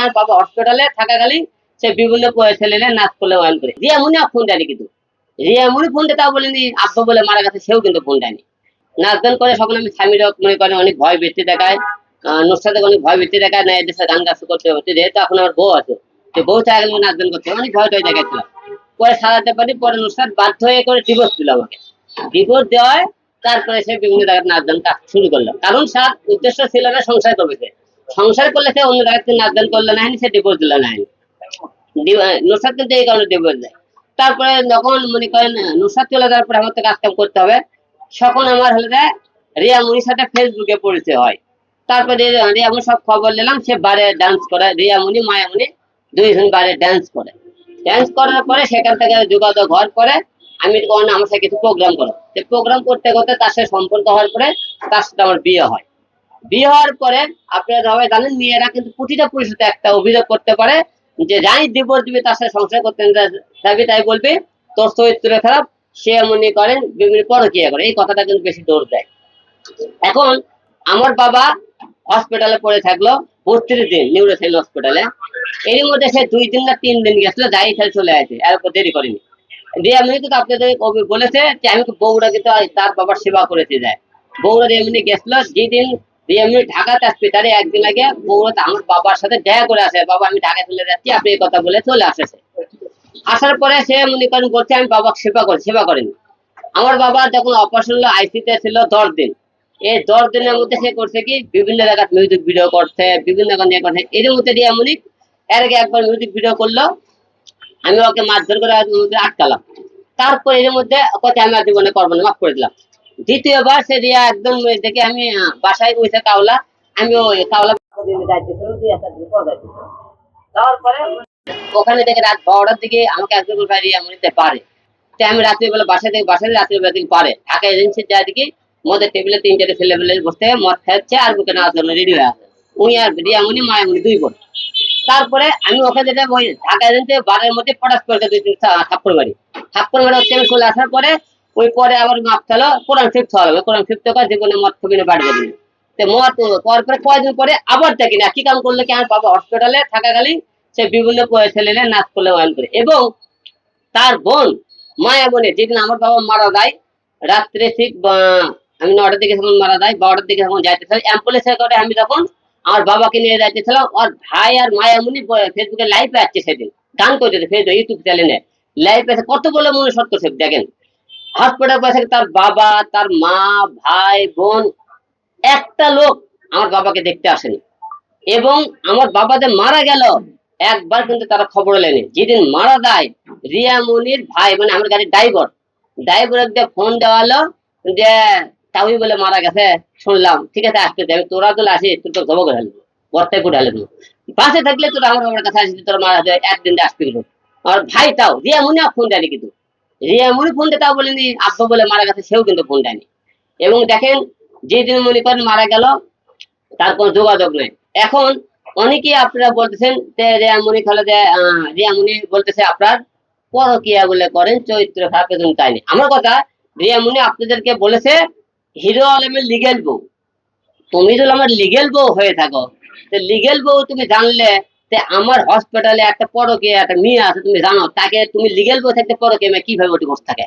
আমার বাবা হসপিটালে থাকাকালীন সে বিভিন্ন নাচ করলে করে। রিয়া মুনি ফোন দেয়নি কিন্তু। রিয়া মুনি ফোন দিয়ে তাও বলেনি, আব্বা বলে মারা গেছে, সেও কিন্তু ফোন দেয়নি। নাচ গান করে সকলে আমি মনে করেন অনেক ভয় দেখায়। অনেক ভয় দেখায় না গান গাছ করতে যেহেতু এখন আমার বউ আছে বউ গেলে নাচ গান করতে। অনেক ভয় টয় পরে সারাতে পারি, পরে নুসরাত বাধ্য হয়ে করে ডিভোর্স দিল আমাকে। ডিভোর্স দেওয়ায় তারপরে সে বিভিন্ন জায়গায় নাচ গান শুরু করল। কারণ তার উদ্দেশ্য ছিল না সংসার সংসার করলে সে অন্য জায়গায় থেকে নাচ করলে না সে ডিভোর্স দিল না নুসরাত কিন্তু এই কারণে ডিভোর্স দেয়। তারপরে যখন মনে করেন নুসরাত চলে যাওয়ার পরে আমার তো কাজ কাম করতে হবে। তখন আমার হলে রিয়া মুনির সাথে ফেসবুকে পরিচয় হয়। তারপরে রিয়া মুনি সব খবর নিলাম, সে বারে ডান্স করে। রিয়া মুনি মায়া মুনি দুইজন বারে ডান্স করে। ডান্স করার পরে সেখান থেকে যোগাযোগ হওয়ার পরে আমি তখন আমার সাথে কিছু প্রোগ্রাম করো। প্রোগ্রাম করতে করতে তার সাথে সম্পর্ক হওয়ার পরে তার সাথে আমার বিয়ে হয়। বিয়ে হওয়ার পরে আপনারা সবাই জানেন, মেয়েরা কিন্তু প্রতিটা পুরুষের একটা অভিযোগ করতে পারে যে যাই ডিভোর্স দিবে, তার সাথে সংসার করতে যাবি তাই বলবে। তোর চরিত্র খারাপ, সে মনে করেন বিভিন্ন পরকিয়া করে। এই কথাটা কিন্তু বেশি দৌড় দেয়। এখন আমার বাবা হসপিটালে পড়ে থাকল, বত্রিশ দিন নিউরোসাইন হসপিটালে এর মধ্যে সে দুই দিন না তিন দিন গেছিল, যাই খেলে চলে আসে, আর দেরি করেনি। দিয়ে আমি কিন্তু আপনাদের বলেছে যে, আমি বউরা কিন্তু তার বাবার সেবা করেছে যায়। বউরা এমনি গেছিল, যেদিন এমনি ঢাকাতে আসবে তারে একদিন আগে বউরা তো আমার বাবার সাথে দেখা করে আসে। বাবা, আমি ঢাকা চলে যাচ্ছি, আপনি এই কথা বলে চলে আসেছে। আসার পরে সে মনে করেন বলছে, আমি বাবাকে সেবা করি, সেবা করেনি। আমার বাবা যখন অপারেশন হলো আইসিতে ছিল দশ দিন। এই দশ দিনের মধ্যে সে করছে কি, বিভিন্ন মিউজিক ভিডিও করছে, বিভিন্ন জায়গায় করছে। এর মধ্যে দিয়ে এমনই এর আগে একবার মিউজিক ভিডিও করল, আমি ওকে মারধর করে আটকালাম। তারপর এর মধ্যে কথা আমি আর জীবনে করব মাফ করে দিলাম। দ্বিতীয়বার সে রিয়া একদম দেখে আমি বাসায় বসে কাওলা আমি ওই কাওলা ওখানে দেখে রাত বারোটার দিকে আমাকে একজন বলবে রিয়া পারে। তো আমি রাত্রিবেলা বাসা থেকে বাসা থেকে রাত্রিবেলা দিকে পারে। ঢাকা এজেন্সির যায় দেখি, মদের টেবিলে তিন চারটে ছেলে পেলে বসতে মদ খাচ্ছে আর বুকে নেওয়ার জন্য রেডি হয়ে আছে। উনি আর রিয়ামণি মায়ামণি দুই বোন। তারপরে আমি ওখানে যেটা ওই ঢাকা এজেন্সি বারের মধ্যে পটাশ করে থাপ্পড় মারি। থাপ্পড় মারি হচ্ছে আমি চলে আসার পরে ওই পরে আবার মাপ খেলো, কোরআন ফিফট হবে কোরআন ফিফট করে জীবনে মদ খাবি না বাড়বে দিন তো মদ পরে কয়েকদিন পরে আবার দেখি না কি কাম করল কি আমার বাবা হসপিটালে থাকাকালীন সে বিভিন্ন ছেলেরা নাচ করলে ওয়ান করে। এবং তার বোন মায়া বোনে, যেদিন আমার বাবা মারা যায়, রাত্রে ঠিক আমি নটার দিকে যখন মারা যায়, বারোটার দিকে যখন যাইতেছিলাম অ্যাম্বুলেন্সে করে আমি তখন আমার বাবাকে নিয়ে যাইতেছিলাম আর ভাই আর মায়ামুনি ফেসবুকে লাইভে আসছে সেদিন। গান করতেছে ফেসবুক ইউটিউব চ্যানেলে লাইভ আছে কত বলে মনে সত্য করছে দেখেন। হসপিটাল পয়সা তার বাবা, তার মা, ভাই, বোন, একটা লোক আমার বাবাকে দেখতে আসেনি। এবং আমার বাবা যে মারা গেল, একবার কিন্তু তারা খবর লেনি যেদিন মারা যায়, রিয়া মুনির ভাই মানে আমার গাড়ির ড্রাইভার ড্রাইভার ফোন দেওয়া হলো যে তাই বলে মারা গেছে, শুনলাম, ঠিক আছে, আসতে। আমি তোরা তো আসি তুই তো জব করে হালবো বর্তায় করে হালবো পাশে থাকলে তোরা আমার বাবার কাছে আসিস, তোর মারা যায় একদিন দিয়ে আসতে গেলো। আর ভাই তাও, রিয়া মুনি ফোন দেয়নি কিন্তু। রিয়া মুনি ফোন দিয়ে তাও বলেনি আব্বা বলে মারা গেছে সেও কিন্তু ফোন দেয়নি। এবং দেখেন যেদিন মনে করেন মারা গেল তার কোনো যোগাযোগ নেই। এখন অনেকেই আপনারা বলতেছেন যে রিয়ামণি খেলে আহ, বলতেছে আপনার পরকিয়া বলে করেন চরিত্র খারাপ এজন্য তাই নেই। আমার কথা রিয়ামণি আপনাদেরকে বলেছে হিরো আলমের লিগেল বউ। তুমি যদি আমার লিগেল বউ হয়ে থাকো। লিগেল বউ তুমি জানলে আমার হসপিটালে একটা পরকে একটা মেয়ে আছে, তুমি জানো, তাকে তুমি লিগেল বসে একটা পরকে মেয়ে, কীভাবে ওটি বসে থাকে?